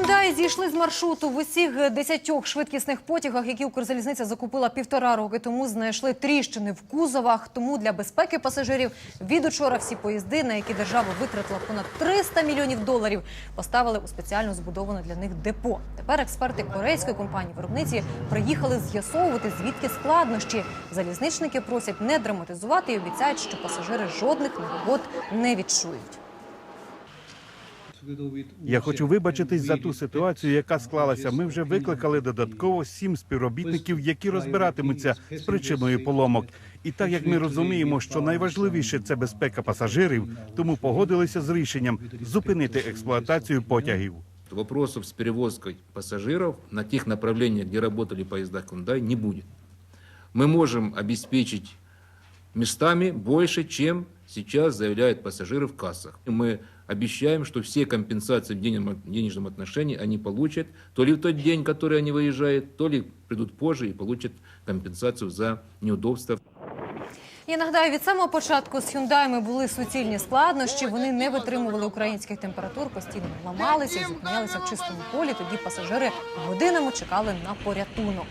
Hyundai зійшли з маршруту в усіх десятьох швидкісних потягах, які Укрзалізниця закупила півтора роки тому. Знайшли тріщини в кузовах. Тому для безпеки пасажирів від учора всі поїзди, на які держава витратила понад 300 мільйонів доларів, поставили у спеціально збудоване для них депо. Тепер експерти корейської компанії виробниці приїхали з'ясовувати, звідки складнощі. Залізничники просять не драматизувати і обіцяють, що пасажири жодних негод не відчують. Я хочу вибачитись за ту ситуацію, яка склалася. Ми вже викликали додатково сім співробітників, які розбиратимуться з причиною поломок. І так як ми розуміємо, що найважливіше це безпека пасажирів, тому погодилися з рішенням зупинити експлуатацію потягів. Вопросов с перевозкой пассажиров на тех направлениях, где работали поезда Hyundai, не будет. Мы можем обеспечить местами больше, чем сейчас заявляют пассажиры в кассах. Мы обещаем, что все компенсации в денежном, денежном отношении они получат то ли в тот день, который они выезжают, то ли придут позже и получат компенсацию за неудобства Я нагадаю, від самого початку з Hyundai були суцільні складнощі. Вони не витримували українських температур, постійно ламалися, зупинялися в чистому полі. Тоді пасажири годинами чекали на порятунок.